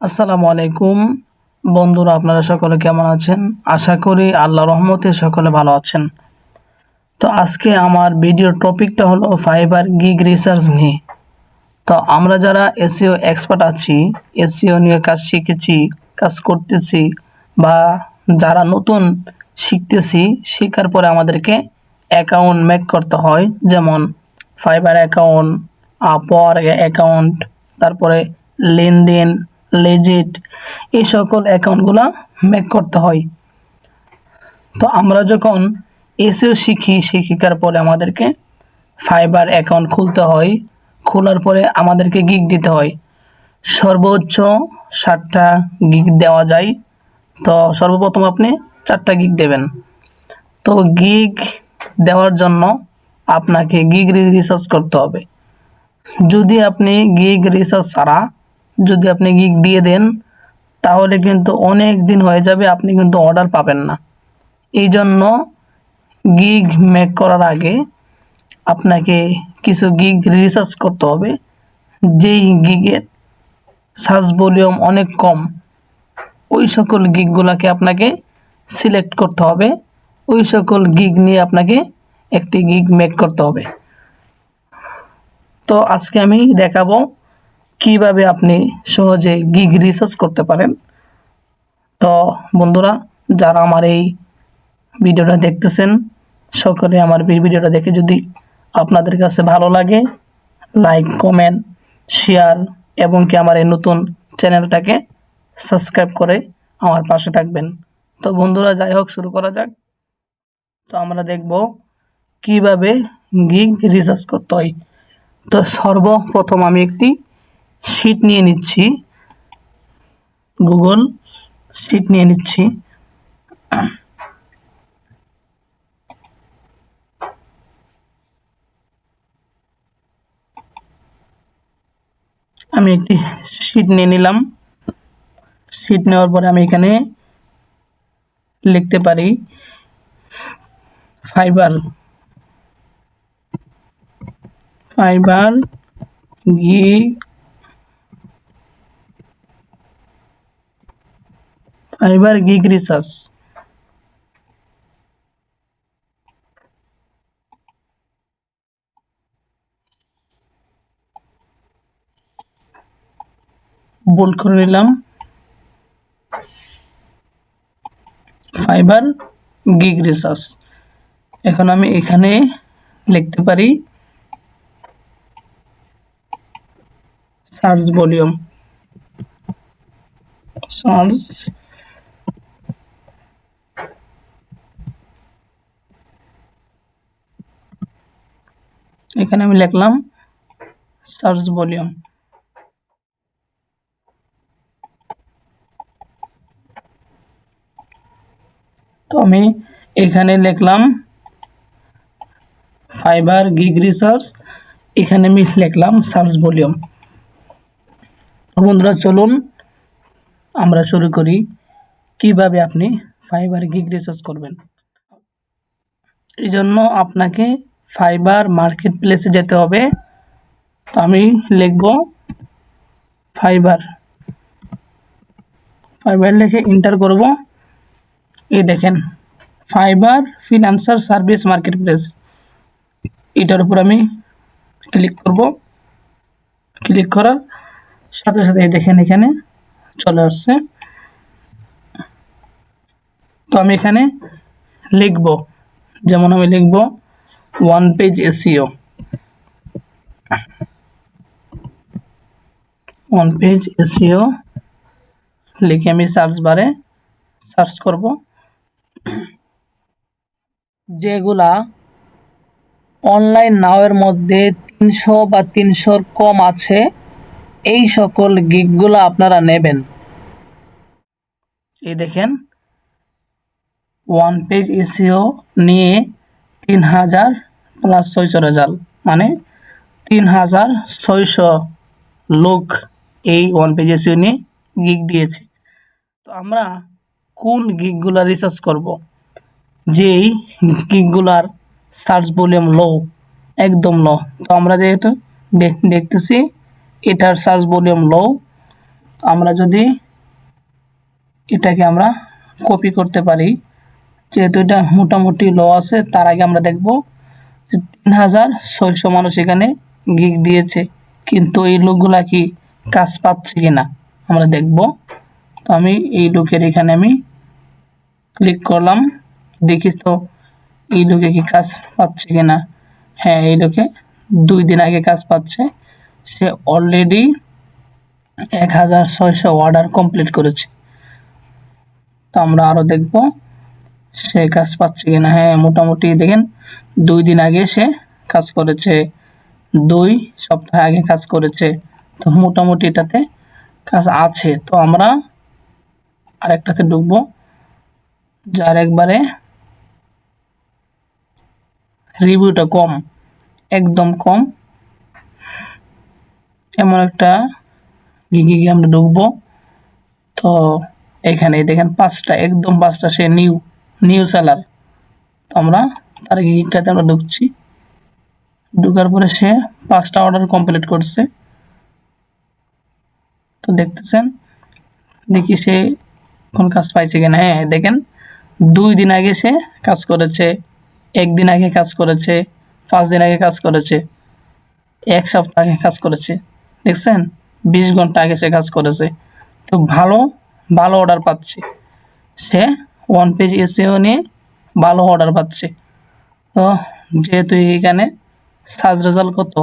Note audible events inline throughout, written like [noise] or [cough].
আসসালামু আলাইকুম। বন্ধুরা, আপনারা সকলে কেমন আছেন? আশা করি আল্লাহ রহমতে সকলে ভালো আছেন। তো আজকে আমার ভিডিও টপিকটা হলো ফাইবার গিগ রিসার্চ নিয়ে। তো আমরা যারা এসিও এক্সপার্ট আছি এসিও নিয়ে কাজ শিখেছি, কাজ করতেছি বা যারা নতুন শিখতেছি, শেখার পরে আমাদেরকে অ্যাকাউন্ট মেক করতে হয়, যেমন ফাইবার অ্যাকাউন্ট আপর অ্যাকাউন্ট তারপরে লেনদেন লেজিট এই সকল অ্যাকাউন্টগুলো মেক করতে হয়। তো আমরা যখন এসিও শিখি, শিক্ষিকার পরে আমাদেরকে ফাইবার অ্যাকাউন্ট খুলতে হয়, খোলার পরে আমাদেরকে গিগ দিতে হয়। সর্বোচ্চ ষাটটা গিগ দেওয়া যায়, তো সর্বপ্রথম আপনি চারটা গিগ দেবেন। তো গিগ দেওয়ার জন্য আপনাকে গিগ রিসার্চ করতে হবে। যদি আপনি গিগ রিসার্চ ছাড়া, যদি আপনি গিগ দিয়ে দেন, তাহলে কিন্তু অনেক দিন হয়ে যাবে আপনি কিন্তু অর্ডার পাবেন না। এই জন্য গিগ মেক করার আগে আপনাকে কিছু গিগ রিসার্চ করতে হবে। যেই গিগের সার্চ ভলিউম অনেক কম, ওই সকল গিগগুলোকে আপনাকে সিলেক্ট করতে হবে। ওই সকল গিগ নিয়ে আপনাকে একটি গিগ মেক করতে হবে। তো আজকে আমি দেখাবো কীভাবে আপনি সহজে গিগ রিসার্চ করতে পারেন। তো বন্ধুরা, যারা আমার এই ভিডিওটা দেখতেছেন, সকলে আমার ভিডিওটা দেখে যদি আপনাদের কাছে ভালো লাগে লাইক কমেন্ট শেয়ার এবং কি আমার এই নতুন চ্যানেলটাকে সাবস্ক্রাইব করে আমার পাশে থাকবেন। তো বন্ধুরা, যাই হোক, শুরু করা যাক। তো আমরা দেখব কীভাবে গিগ রিসার্চ করতে হয়। তো সর্বপ্রথম আমি একটি শিট নিয়ে নিচ্ছি। গুগল শিট নিয়ে নিচ্ছি। আমি একটি শিট নিয়ে নিলাম। শিট নেওয়ার পরে আমি এখানে লিখতে পারি ফাইবার। ফাইবার গি ফাইবার গিগ রিসার্চ বোল্ড করে নিলাম। ফাইবার গিগ রিসার্চ এখন আমি এখানে লিখতে পারি সার্চ ভলিউম। সার্চ এখানে আমি লিখলাম সার্চ ভলিউম। তো আমি এখানে লিখলাম ফাইবার গিগ রিসার্চ এখানে আমি লিখলাম সার্চ ভলিউম তো বন্ধুরা, চলুন আমরা শুরু করি। কীভাবে আপনি ফাইবার গিগ রিসার্চ করবেন? এই জন্য আপনাকে ফাইবার মার্কেট প্লেসে যেতে হবে। তো আমি লিখব ফাইবার। ফাইবার লিখে এন্টার করব। এই দেখেন, Fiverr financer service marketplace এটার উপর আমি ক্লিক করব। ক্লিক করার সাথে সাথে দেখেন এখানে চলে আসছে। তো আমি এখানে লিখব, যেমন আমি লিখব one page SEO one page SEO লিখে আমি সার্চ বারে সার্চ করব। যেগুলা অনলাইন নাওয়ের মধ্যে তিনশো বা তিনশোর কম আছে। এই সকল গিগগুলো আপনারা নেবেন। এই দেখেন ওয়ান পেজ এসিও নিয়ে তিন হাজার প্লাস ছয়শো রেজাল্ট মানে তিন হাজার ছয়শো লোক এই ওয়ান পেজ এসিও নিয়ে গিগ দিয়েছে। তো আমরা কোন গিগগুলো রিসার্চ করব? যেই গিগগুলার সার্চ ভলিউম লো একদম লো তো আমরা যেহেতু দেখ- দেখতেছি, এটার সার্চ ভলিউম লো আমরা যদি এটাকে আমরা কপি করতে পারি, যেহেতু এটা মোটামুটি লো আছে, তার আগে আমরা দেখব তিন হাজার ছয়শো মানুষ এখানে গিগ দিয়েছে। কিন্তু এই লোকগুলা কি কাজ পাচ্ছে কিনা আমরা দেখব। তো আমি এই লোকের এখানে আমি ক্লিক করলাম, দেখি তো এই লোকে কি কাজ পাচ্ছে কিনা? হ্যাঁ এই লোকে দুই দিন আগে কাজ পাচ্ছে। সে অলরেডি এক হাজার ছয়শো অর্ডার কমপ্লিট করেছে। তো আমরা আরও দেখব সে কাজ পাচ্ছে কিনা। হ্যাঁ মোটামুটি দেখেন, দুই দিন আগে সে কাজ করেছে, দুই সপ্তাহ আগে কাজ করেছে। তো মোটামুটি এটাতে কাজ আছে। তো আমরা আরেকটাতে ঢুকবো। যার একবারে রিভিউটা কম, একদম কম। এমন একটা গিগে গিয়ে আমরা ঢুকবো। তো এখানে দেখেন পাঁচটা, একদম পাঁচটা সে নিউ নিউ সেলার তো আমরা তার গিগটাতে আমরা ঢুকছি। ঢুকার পরে সে পাঁচটা অর্ডার কমপ্লিট করছে। তো দেখতেছেন, দেখি সে কোন কাজ পাইছে কিনা। হ্যাঁ দেখেন, দুই দিন আগে সে কাজ করেছে। একদিন আগে কাজ করেছে, পাঁচ দিন আগে কাজ করেছে, এক সপ্তাহ আগে কাজ করেছে। দেখছেন? বিশ ঘণ্টা আগে সে কাজ করেছে। তো ভালো ভালো অর্ডার পাচ্ছে। সে ওয়ান পেজ এসিও নিয়ে ভালো অর্ডার পাচ্ছে। তো যেহেতু এখানে সার্চ রেজাল্ট কত?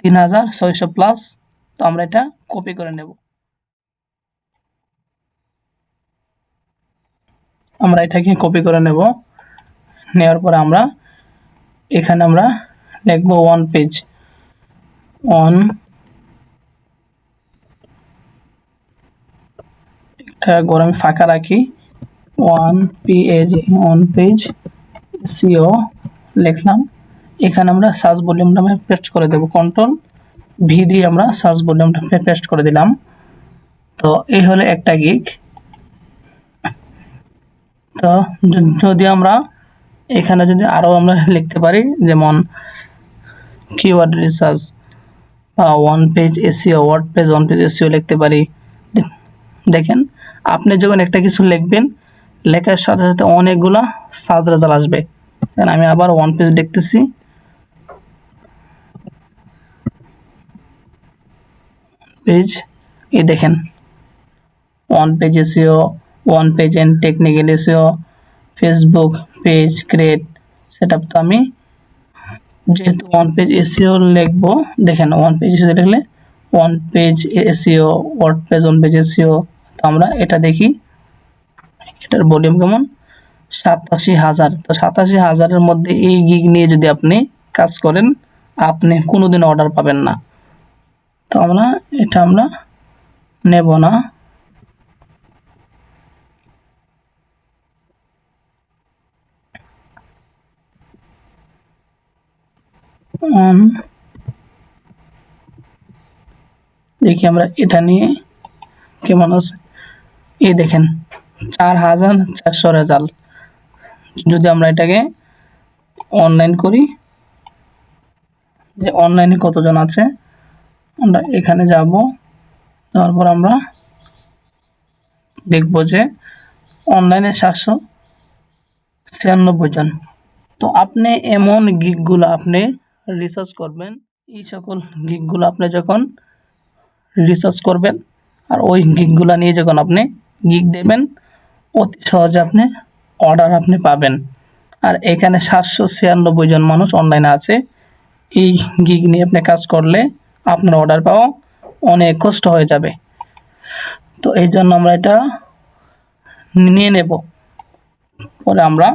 তিন হাজার ছয়শো প্লাস তো আমরা এটা কপি করে নেব। আমরা এটাকে কপি করে নেব। নেওয়ার পরে আমরা এখানে আমরা লিখব ওয়ান পেজ অন একটা ঘর আমি ফাঁকা রাখি one page one page SEO লিখলাম। এখানে আমরা সার্চ ভলিউমটা আমরা পেস্ট করে দেবো কন্ট্রোল ভি দিয়ে আমরা সার্চ ভলিউমটা পেস্ট করে দিলাম। তো এই হলো একটা গিগ তো যদি আমরা এখানে যদি আরও আমরা [laughs] লিখতে পারি, যেমন keyword research one page SEO word page one page SEO লিখতে পারি। দেখেন, আপনি যখন একটা কিছু লিখবেন, লেখার সাথে সাথে অনেকগুলা সার্চ রেজাল্ট আসবে। আমি আবার ওয়ান পেজ দেখতেছি। পেজ এই দেখেন one page SEO one page and technical SEO Facebook page create set তো আমি যেহেতু ওয়ান পেজ এসিও লিখব, দেখেন ওয়ান পেজ এসিও লিখলে one page SEO word page one page SEO তো আমরা এটা দেখি। এটার ভলিউম কেমন? সাতাশি হাজার। তো সাতাশি হাজারের মধ্যে এই গিগ নিয়ে যদি আপনি কাজ করেন, আপনি কোনোদিন অর্ডার পাবেন না। তো আমরা, এটা আমরা নেব না। দেখি আমরা এটা নিয়ে কেমন আছে। এই দেখেন, চার হাজার চারশো রেজাল্ট। যদি আমরা এটাকে অনলাইন করি, যে অনলাইনে কতজন আছে, আমরা এখানে যাব, তারপর আমরা দেখব যে অনলাইনে সাতশো ছিয়ানব্বই জন। তো আপনি এমন গিকগুলো আপনি রিসার্চ করবেন। এই সকল গিকগুলো আপনি যখন রিসার্চ করবেন, আর ওই গিকগুলো নিয়ে যখন আপনি গিক দেবেন, অতি সহজে আপনি অর্ডার আপনি পাবেন। আর এখানে সাতশো ছিয়ানব্বই জন মানুষ অনলাইনে আছে। এই গিগ নিয়ে আপনি কাজ করলে আপনার অর্ডার পাওয়া অনেক কষ্ট হয়ে যাবে। তো এই জন্য আমরা এটা নিয়ে নেব। পরে আমরা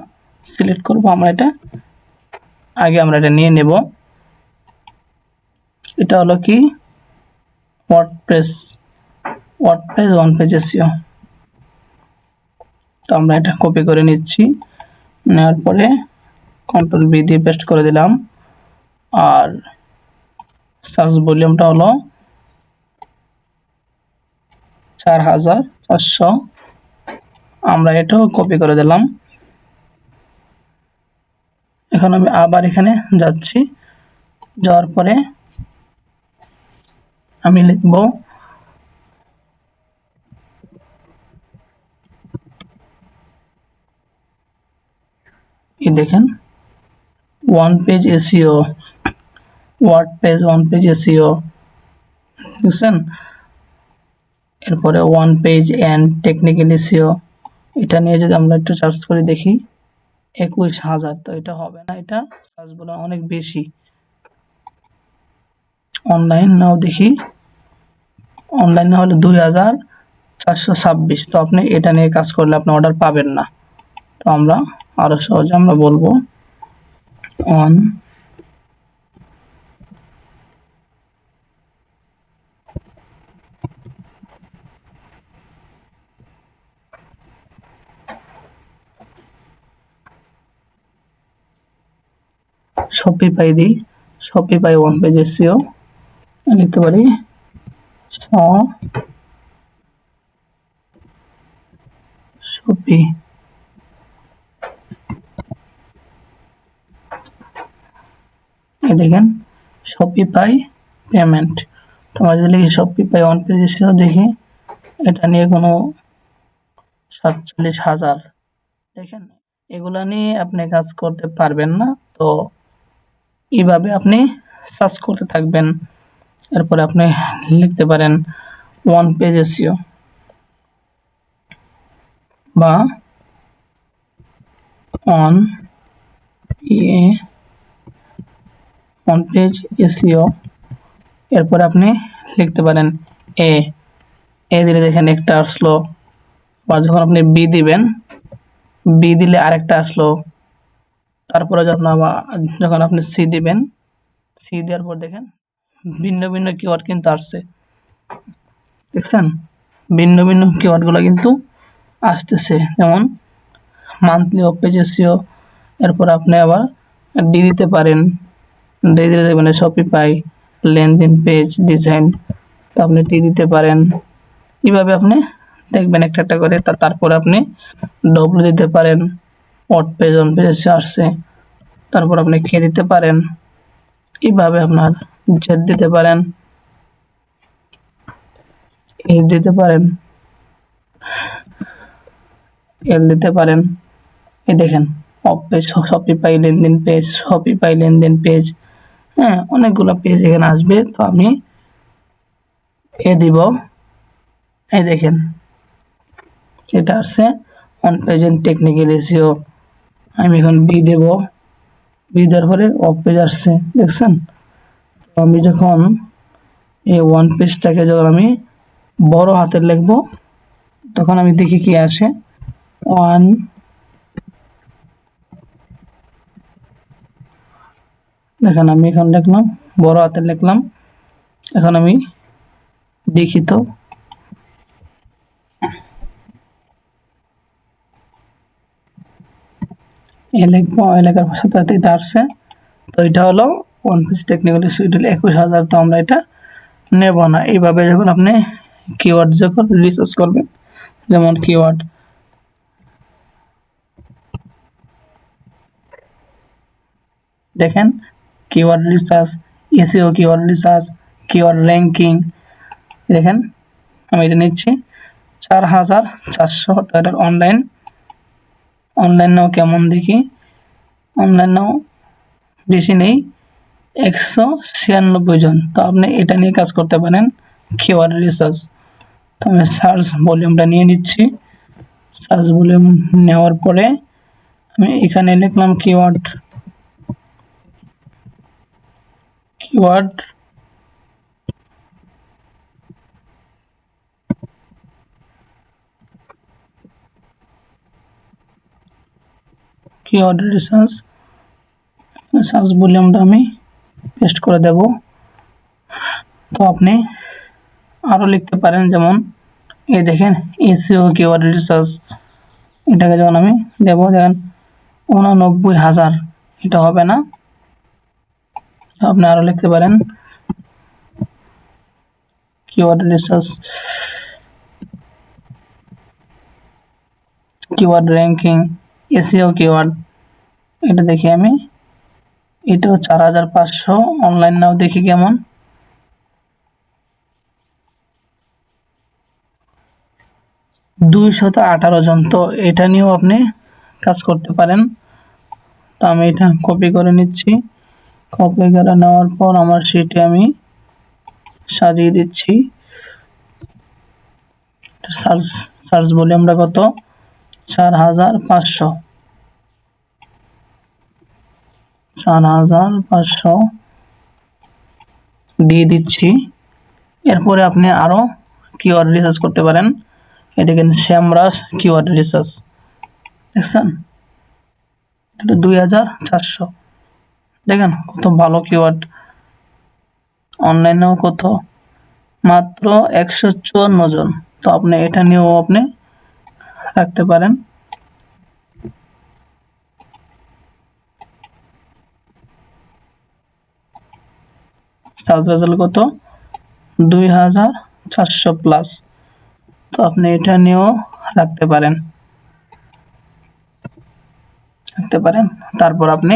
সিলেক্ট করব, আমরা এটা, আগে আমরা এটা নিয়ে নেব। এটা হলো কি? WordPress WordPress one page SEO তো আমরা এটা কপি করে নিচ্ছি। নেওয়ার পরে কন্ট্রোল বি দিয়ে পেস্ট করে দিলাম। আর সার্চ ভলিউমটা হলো চার হাজার চারশো। আমরা এটাও কপি করে দিলাম। এখন আমি আবার এখানে যাচ্ছি। যাওয়ার পরে আমি লিখব এই দেখেন one page SEO word page one page SEO বুঝছেন? এরপরে one page and technical SEO এটা নিয়ে যদি আমরা একটু সার্চ করে দেখি, একুশ হাজার, তো এটা হবে না, এটা সার্চ বলে অনেক বেশি। অনলাইন নাও দেখি। অনলাইন না হলে দুই হাজার চারশো ছাব্বিশ। তো আপনি এটা নিয়ে কাজ করলে আপনি অর্ডার পাবেন না। তো আমরা আরও সহজে আমরা বলব। অন শপিফাই দিই শপিফাই ওয়ান পেজ এসিও লিখতে পারি স শপি এই দেখেন শপিফাই পেমেন্ট তোমরা যদি লিখি শপিফাই ওয়ান পেজ দেখি এটা নিয়ে কোনো সাতচল্লিশ হাজার। দেখেন, এগুলা নিয়ে আপনি কাজ করতে পারবেন না, তো এইভাবে আপনি সার্চ করতে থাকবেন। এরপরে আপনি লিখতে পারেন ওয়ান পেজ এসিও বা অন ইয়ে ওয়ান পেজ এসিও এরপরে আপনি লিখতে পারেন এ এ দিলে দেখেন একটা আসলো বা যখন আপনি বি দিবেন বি দিলে আরেকটা আসলো। তারপরে যখন যখন আপনি সি দিবেন সি দেওয়ার পর দেখেন ভিন্ন ভিন্ন কিওয়ার্ড কিন্তু আসছে। দেখছেন? ভিন্ন ভিন্ন কিওয়ার্ডগুলো কিন্তু আসতেছে। যেমন মান্থলি অফ পেজেসিও এরপর আপনি আবার ডি দিতে পারেন। ডি দিলে দেখবেন শপিফাই লেনদেন পেজ ডিজাইন তো আপনি টি দিতে পারেন। এইভাবে আপনি দেখবেন একটা একটা করে তারপরে আপনি ডব্লু দিতে পারেন। অট পেজ অন পেজ আসছে। তারপর আপনি খেয়ে দিতে পারেন। এইভাবে আপনার জেড দিতে পারেন। এস দিতে পারেন। এল দিতে পারেন। এই দেখেন অফ পেজ শপিফাই লেনদেন পেজ শপিফাই লেনদেন পেজ হ্যাঁ অনেকগুলো পেজ এখানে আসবে। তো আমি এ দিব। এই দেখেন, এটা আসছে অন পেজেন্ট টেকনিক্যাল এসিও আমি এখন বি দেব। বি দেওয়ার পরে অফ পেজ আসছে, দেখছেন? আমি যখন এই ওয়ান পেজটাকে যখন আমি বড় হাতের লিখব, তখন আমি দেখি কি আসে। ওয়ান দেখেন, আমি এখন লিখলাম, বড় হাতের লিখলাম। এখন আমি দেখি তো। লিখব এলাকার সাথে সাথে এটা আসছে। তো এটা হলো ওয়ান পিস টেকনিক্যাল সুইট একুশ হাজার তো আমরা এটা নেব না। এইভাবে যখন আপনি কিওয়ার্ড যখন রিসার্চ করবেন, যেমন কিওয়ার্ড দেখেন keyword research SEO keyword research keyword ranking দেখেন, আমি এটা নিচ্ছি। চার হাজার চারশো তো অনলাইন অনলাইন নাও কেমন দেখি? অনলাইন নাও বেশি নেই। একশো ছিয়ানব্বই জন। তো আপনি এটা নিয়ে কাজ করতে পারেন কিওয়ার্ড রিসার্চ তো আমি সার্চ ভলিউমটা নিয়ে নিচ্ছি। সার্চ ভলিউম নেওয়ার পরে আমি এখানে লিখলাম keyword keyword keyword research search ভলিউমটা আমি পেস্ট করে দেব। তো আপনি আরও লিখতে পারেন, যেমন, এই দেখেন এসিও কিওয়ার্ড রিসার্চ এটাকে যেমন আমি দেব, দেখেন, উননব্বই হাজার, এটা হবে না। আপনি আরও লিখতে পারেন keyword research keyword ranking SEO keyword এটা দেখি আমি এটাও চার হাজার পাঁচশো। অনলাইন নাও দেখি কেমন। দুইশত আঠারো জন। তো এটা নিয়েও আপনি কাজ করতে পারেন। তো আমি এটা কপি করে নিচ্ছি। কপি করে নেওয়ার পর আমার সিটে আমি সাজিয়ে দিচ্ছি। সার্চ সার্চ বলি আমরা কত? চার হাজার পাঁচশো। চার হাজার পাঁচশো দিয়ে দিচ্ছি। এরপরে আপনি আরও কিওয়ার্ড রিসার্চ করতে পারেন। এটা কিন্তু শ্যামরাজ কিওয়ার্ড রিসার্চ দেখছেন? এটা দুই হাজার চারশো। দেখেন কত ভালো কিওয়ার্ড অনলাইনেও কত? মাত্র একশো চুয়ান্ন জন। তো আপনি এটা নিয়েও আপনি রাখতে পারেন। সার্চ রেজাল্ট কত? দুই হাজার চারশো প্লাস তো আপনি এটা নিয়েও রাখতে পারেন। রাখতে পারেন। তারপর আপনি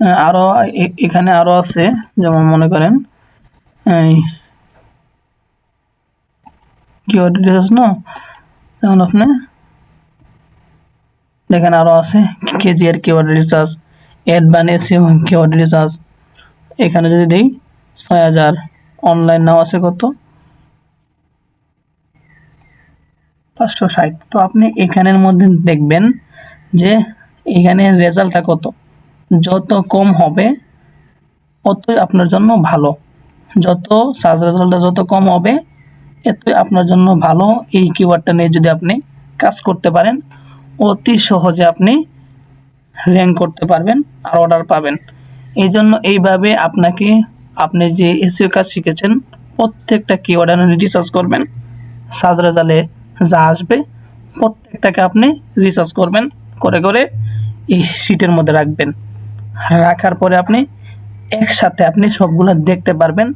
আহ, আরও এ- এখানে আরও আছে যেমন মনে করেন এই কিওয়ার্ড রিসার্চ না যেমন আপনি দেখেন আরও আছে KGR keyword research advance SEO keyword research এখানে যদি দিই ছয় হাজার। অনলাইন নাও আছে কত? পাঁচশো ষাট। তো আপনি এখানের মধ্যে দেখবেন যে এখানে রেজাল্টটা কত। যত কম হবে ততই আপনার জন্য ভালো। যত সার্চ রেজাল্টটা যত কম হবে এতই আপনার জন্য ভালো। এই কিওয়ার্ডটা নিয়ে যদি আপনি কাজ করতে পারেন, অতি সহজে আপনি র্যাঙ্ক করতে পারবেন আর অর্ডার পাবেন। এই জন্য এইভাবে আপনাকে আপনি যে এসিও কাজ শিখেছেন, প্রত্যেকটা কিওয়ার্ড আপনি রিসার্চ করবেন। সার্চ রেজাল্টে যা আসবে, প্রত্যেকটাকে আপনি রিসার্চ করবেন, করে করে এই সিটের মধ্যে রাখবেন। রাখার পরে আপনি একসাথে আপনি সবগুলো দেখতে পারবেন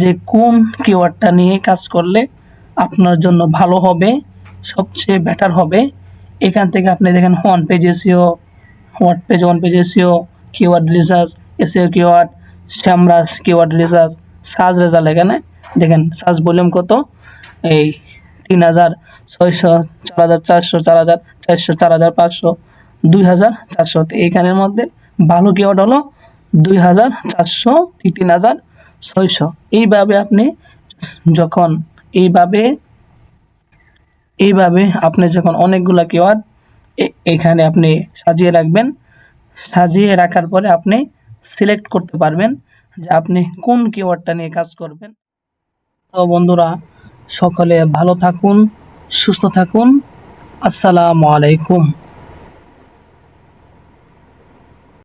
যে কোন কিওয়ার্ডটা নিয়ে কাজ করলে আপনার জন্য ভালো হবে, সবচেয়ে বেটার হবে। এখান থেকে আপনি দেখেন one page SEO what page one page SEO keyword research SEO keyword SEMrush keyword research search result এখানে দেখেন সার্চ ভলিউম কত? এই তিন হাজার ছয়শো, চার হাজার চারশো, চার হাজার চারশো, চার হাজার পাঁচশো, দুই হাজার চারশো। এইখানের মধ্যে ভালো কিওয়ার্ড হলো দুই হাজার চারশো তিন হাজার ছয়শো। এইভাবে আপনি যখন, এইভাবে এইভাবে আপনি যখন অনেকগুলা কিওয়ার্ড এখানে আপনি সাজিয়ে রাখবেন, সাজিয়ে রাখার পরে আপনি সিলেক্ট করতে পারবেন যে আপনি কোন কিওয়ার্ডটা নিয়ে কাজ করবেন। তো বন্ধুরা, সকলে ভালো থাকুন, সুস্থ থাকুন। আসসালামু আলাইকুম।